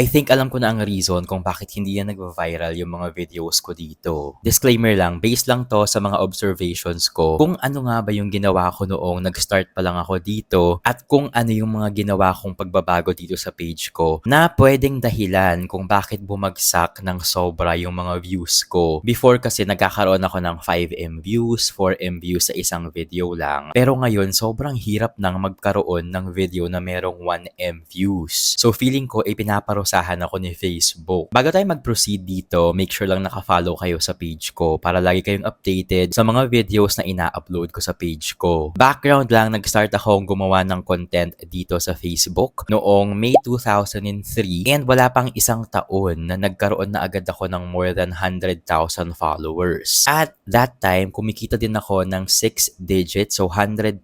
I think alam ko na ang reason kung bakit hindi yan nag-viral yung mga videos ko dito. Disclaimer lang, based lang to sa mga observations ko kung ano nga ba yung ginawa ko noong nag-start pa lang ako dito at kung ano yung mga ginawa kong pagbabago dito sa page ko na pwedeng dahilan kung bakit bumagsak ng sobra yung mga views ko. Before kasi nagkakaroon ako ng 5M views, 4M views sa isang video lang. Pero ngayon, sobrang hirap nang magkaroon ng video na merong 1M views. So feeling ko, ipinaparusahan ako ni Facebook. Bago tayo mag-proceed dito, make sure lang naka-follow kayo sa page ko para lagi kayong updated sa mga videos na ina-upload ko sa page ko. Background lang, nag-start akong gumawa ng content dito sa Facebook noong May 2003 and wala pang isang taon na nagkaroon na agad ako ng more than 100,000 followers. At that time, kumikita din ako ng 6 digits, so 100,000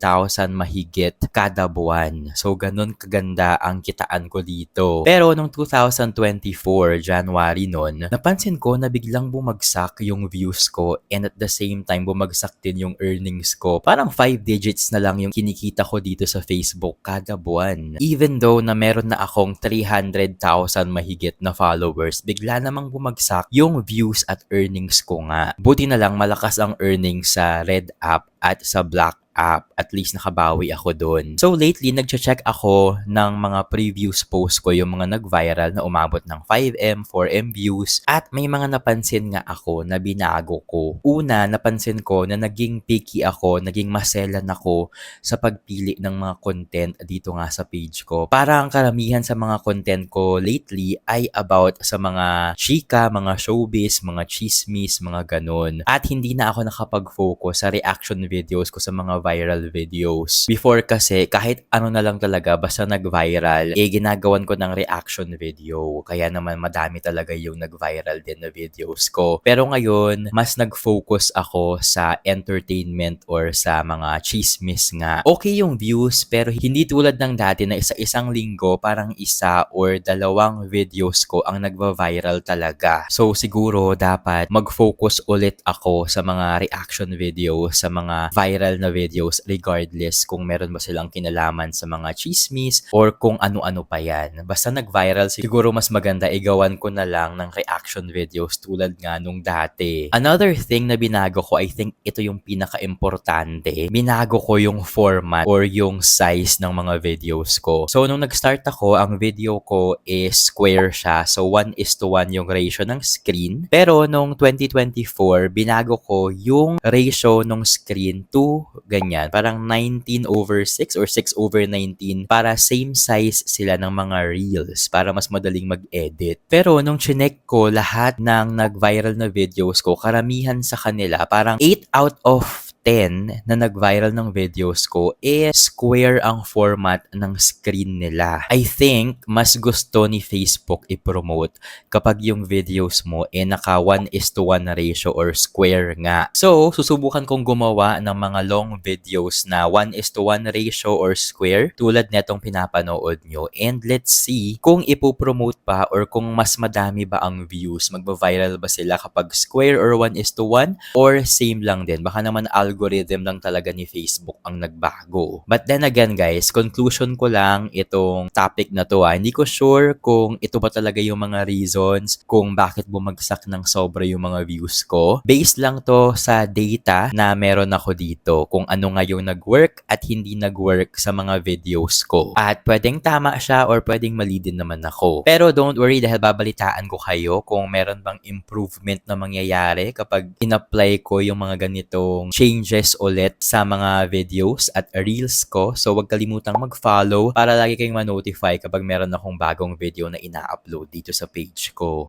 mahigit kada buwan. So ganun kaganda ang kitaan ko dito. Pero nung 2024, January nun, napansin ko na biglang bumagsak yung views ko and at the same time bumagsak din yung earnings ko. Parang 5 digits na lang yung kinikita ko dito sa Facebook kada buwan. Even though na meron na akong 300,000 mahigit na followers, bigla namang bumagsak yung views at earnings ko nga. Buti na lang malakas ang earnings sa Red app at sa Black app, at least nakabawi ako doon. So lately, nagche-check ako ng mga previous posts ko, yung mga nag-viral na umabot ng 5M, 4M views, at may mga napansin nga ako na binago ko. Una, napansin ko na naging picky ako, naging maselan ako sa pagpili ng mga content dito nga sa page ko. Parang karamihan sa mga content ko lately ay about sa mga chika, mga showbiz, mga chismis, mga ganun. At hindi na ako nakapag-focus sa reaction videos ko sa mga viral videos. Before kasi, kahit ano na lang talaga, basta nag-viral, eh ginagawan ko ng reaction video. Kaya naman madami talaga yung nag-viral din na videos ko. Pero ngayon, mas nag-focus ako sa entertainment or sa mga chismis nga. Okay yung views, pero hindi tulad ng dati na isa-isang linggo, parang isa or dalawang videos ko ang nagva-viral talaga. So siguro dapat mag-focus ulit ako sa mga reaction video, sa mga viral na videos regardless kung meron ba silang kinalaman sa mga chismis or kung ano-ano pa yan. Basta nag-viral, siguro mas maganda igawan ko na lang ng reaction videos tulad nga nung dati. Another thing na binago ko, I think ito yung pinaka-importante. Binago ko yung format or yung size ng mga videos ko. So, nung nag-start ako, ang video ko is square siya. So, 1 is to 1 yung ratio ng screen. Pero, nung 2024, binago ko yung ratio ng screen to ganyan. Parang 19 over 6 or 6 over 19 para same size sila ng mga reels para mas madaling mag-edit. Pero nung chinek ko lahat ng nag-viral na videos ko, karamihan sa kanila, parang 8 out of 10 na nag-viral ng videos ko is square ang format ng screen nila. I think mas gusto ni Facebook i-promote kapag yung videos mo eh naka 1 is to 1 ratio or square nga. So, susubukan kong gumawa ng mga long videos na 1 is to 1 ratio or square tulad netong pinapanood nyo. And let's see kung ipopromote pa or kung mas madami ba ang views, magba-viral ba sila kapag square or 1 is to 1 or same lang din. Baka naman algorithm lang talaga ni Facebook ang nagbago. But then again guys, conclusion ko lang itong topic na to. Ah. Hindi ko sure kung ito ba talaga yung mga reasons kung bakit bumagsak ng sobra yung mga views ko. Based lang to sa data na meron ako dito kung ano nga yung nag-work at hindi nag-work sa mga videos ko. At pwedeng tama siya or pwedeng mali din naman ako. Pero don't worry dahil babalitaan ko kayo kung meron bang improvement na mangyayari kapag in-apply ko yung mga ganitong changes ulit sa mga videos at reels ko. So wag kalimutang mag-follow para lagi kayong ma-notify kapag meron akong bagong video na ina-upload dito sa page ko.